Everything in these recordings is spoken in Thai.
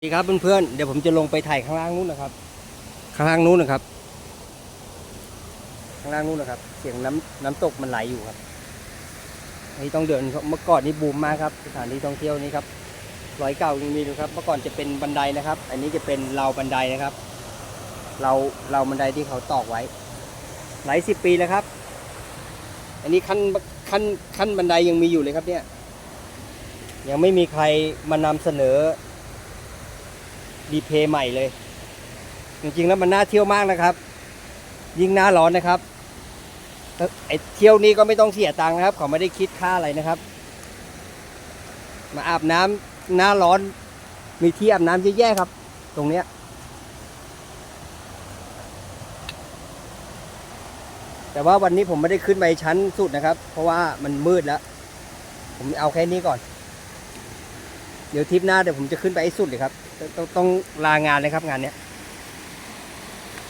สวัสดีครับเพื่อนๆเดี๋ยวผมจะลงไปถ่ายข้างล่างนู้นนะครับ ข้างล่างนู้นนะครับ ข้างล่างนู้นนะครับ เสียงน้ำน้ำตกมันไหลอยู่ครับอันนี้ต้องเดินเมื่อก่อนนี่บูมมากครับสถานที่ท่องเที่ยวนี้ครับรอยเก่ายังมีอยู่ครับ เมื่อก่อนจะเป็นบันไดนะครับ อันนี้จะเป็นราวบันไดนะครับ เราเราบันไดที่เขาตอกไว้ หลายสิบปีแล้วครับ อันนี้ขั้นขั้นขั้นบันไดยังมีอยู่เลยครับเนี่ย ยังไม่มีใครมานำเสนอ ดีเพย์ใหม่เลย จริงๆแล้วมันน่าเที่ยวมากนะครับ ยิ่งหน้าร้อนนะครับเอ่อไอเที่ยวนี้ก็ไม่ต้องเสียตังค์นะครับ เขาไม่ได้คิดค่าอะไรนะครับ มาอาบน้ำหน้าร้อน มีที่อาบน้ำเยอะแยะครับ ตรงเนี้ยแต่ว่าวันนี้ผมไม่ได้ขึ้นไปชั้นสุดนะครับ เพราะว่ามันมืดแล้ว ผมเอาแค่นี้ก่อน เดี๋ยวทริปหน้าเดี๋ยวผมจะขึ้นไปให้สุดเลยครับ ต้องต้องลางานเลยครับงานเนี้ย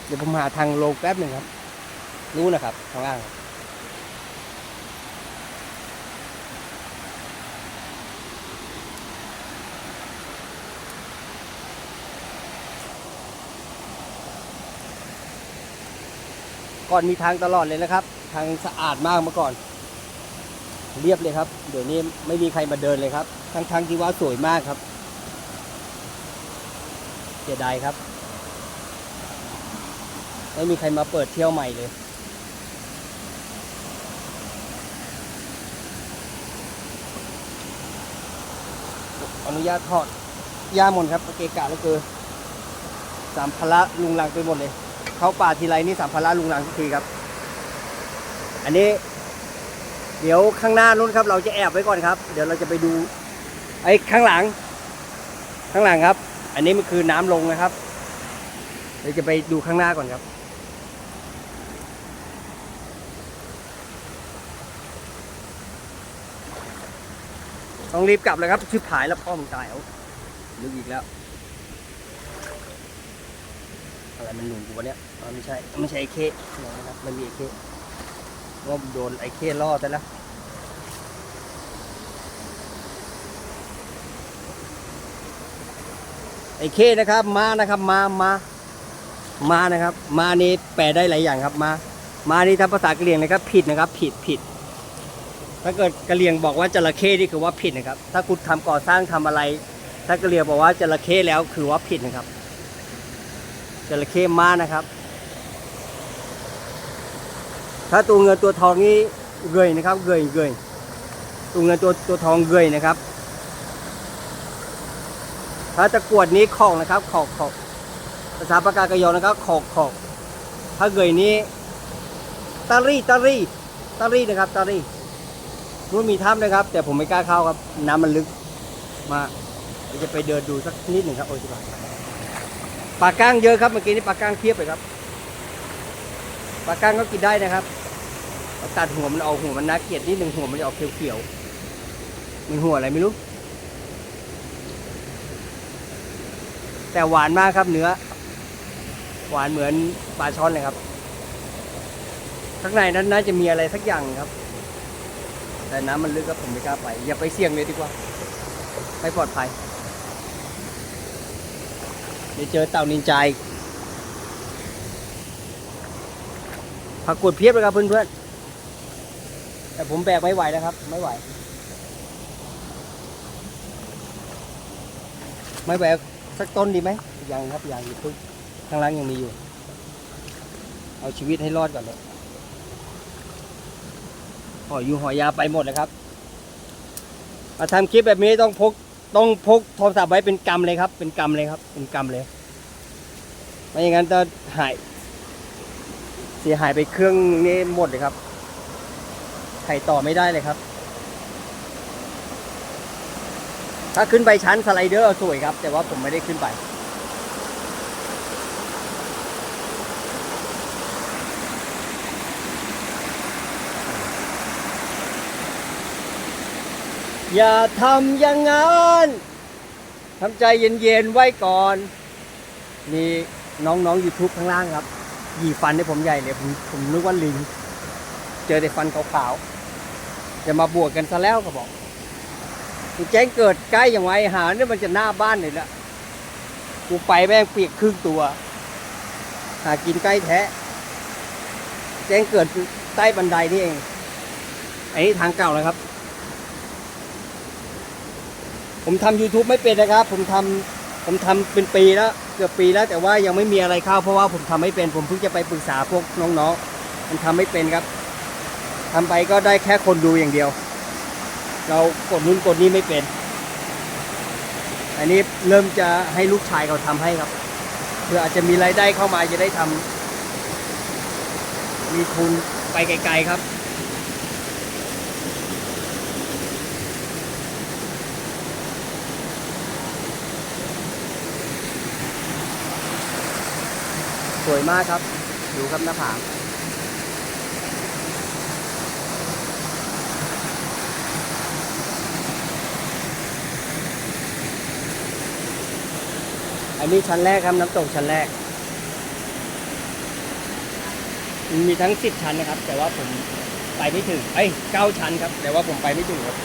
เดี๋ยวผมหาทางลงแป๊บหนึ่งครับ รู้นะครับข้างล่างก่อนมีทางตลอดเลยนะครับ ทางสะอาดมากเมื่อก่อน เรียบเลยครับ เดี๋ยวนี้ไม่มีใครมาเดินเลยครับ ทั้งทงๆที่ว่าสวยมากครับเสียดายครับ ไม่มีใครมาเปิดเที่ยวใหม่เลย อนุญาตถอดย่ามนครับเกกะแล้วเกินสามพละลุงลังไปหมดเลย เข้าป่าทีไรนี่สามพละลุงลังทุกทีครับ อันนี้ เดี๋ยวข้างหน้านู้นครับ เราจะแอบไว้ก่อนครับ เดี๋ยวเราจะไปดูไอ้ข้างหลัง ข้างหลังครับ อันนี้มันคือน้ำลงนะครับเดี๋ยวจะไปดูข้างหน้าก่อนครับ ต้องรีบกลับเลยครับชิบหายแล้วพ่อมึงตายเอาลึกอีกแล้วอะไรมันหนุนกูวะเนี่ยไม่ใช่ไม่ใช่เคนะครับมันมีเค ว่าโดนไอ้เคล่อซะแล้วไอ้เคนะครับมานะครับมามามานะครับ มานี่แปลได้หลายอย่างครับ มา มานี่ถ้าภาษากะเหรี่ยงนะครับ ผิดนะครับ ผิดผิด ถ้าเกิดกะเหรี่ยงบอกว่าจระเข้นี่คือว่าผิดนะครับ ถ้าคุณทำก่อสร้างทำอะไร ถ้ากะเหรี่ยงบอกว่าจระเข้แล้วคือว่าผิดนะครับจระเข้มานะครับ ถ้าตัวเงินตัวทองนี่เกยนะครับเกยเกยตัวเงินตัวตัวทองเกยนะครับ ถ้าตะกวดนี้ขอกนะครับขอกขอกภาษาปากกากะยอนะครับขอกขอกถ้าเกยนี้ตารี่ตารี่ตารี่นะครับตารี่นู้นมีถ้ำนะครับ แต่ผมไม่กล้าเข้าครับ น้ำมันลึกมาจะไปเดินดูสักนิดหนึ่งครับโอ้ยที่บ้าปลาก้างเยอะครับเมื่อกี้นี้ปลาก้างเพียบเลยครับปลาก้างก็กินได้นะครับ เอาตัดหัวมันเอาหัวมันน่าเกลียดนิดหนึ่งหัวมันจะออกเขียวๆมันหัวอะไรไม่รู้ แต่หวานมากครับเนื้อ หวานเหมือนปลาช่อนเลยครับ ข้างในนั้นน่าจะมีอะไรสักอย่างครับ แต่น้ำมันลึกครับผมไม่กล้าไป อย่าไปเสี่ยงเลยดีกว่าไม่ปลอดภัยเดี๋ยวเจอเต่านินจาอีกผักกวดเพียบเลยครับเพื่อนๆ แต่ผมแบกไม่ไหวแล้วครับ ไม่ไหว ไม่แบกสักต้นดีไหมยังครับยังอยู่พึ่งข้างล่างยังมีอยู่ เอาชีวิตให้รอดก่อนเลยหอยอยู่หอยยาไปหมดเลยครับมาทำคลิปแบบนี้ต้องพกต้องพกโทรศัพท์ไว้เป็นกำเลยครับ เป็นกำเลยครับ เป็นกำเลยไม่อย่างนั้นจะหายเสียหายไปเครื่องนี้หมดเลยครับ ถ่ต่อไม่ได้เลยครับ ถ้าขึ้นไปชั้นสไลเดอร์สวยครับ แต่ว่าผมไม่ได้ขึ้นไป อย่าทำอย่างนั้นทำใจเย็นๆไว้ก่อน มีน้องๆ YouTube ข้างล่างครับ หยีฟันให้ผมใหญ่เลย ผมผมนึกว่าลิง เจอแต่ฟันขาวๆ จะมาบวกกันซะแล้วก็บอกแจ้งเกิดใกล้อย่างไวหาเนี่ยมันจะหน้าบ้านเลยละกูไปแม่งเปียกครึ่งตัว หากินใกล้แท้ แจ้งเกิดใต้บันไดนี่เองไอันนี้ทางเก่านะครับ ผมทำ YouTube ไม่เป็นนะครับ ผมทำผมทำเป็นปีแล้วเกือบปีแล้ว แต่ว่ายังไม่มีอะไรเข้าเพราะว่าผมทำไม่เป็น ผมเพิ่งจะไปปรึกษาพวกน้องๆมันทำไม่เป็นครับ ทำไปก็ได้แค่คนดูอย่างเดียว เรากดนู้นกดนี้ไม่เป็น อันนี้เริ่มจะให้ลูกชายเขาทำให้ครับ เพื่ออาจจะมีรายได้เข้ามาจะได้ทำมีทุนไปไกลๆครับสวยมากครับ ดูครับหน้าผา อันนี้ชั้นแรกครับน้ำตกชั้นแรก มีทั้งสิบชั้นนะครับ แต่ว่าผมไปไม่ถึง เอ้ยเก้าชั้นครับ แต่ว่าผมไปไม่ถึงครับ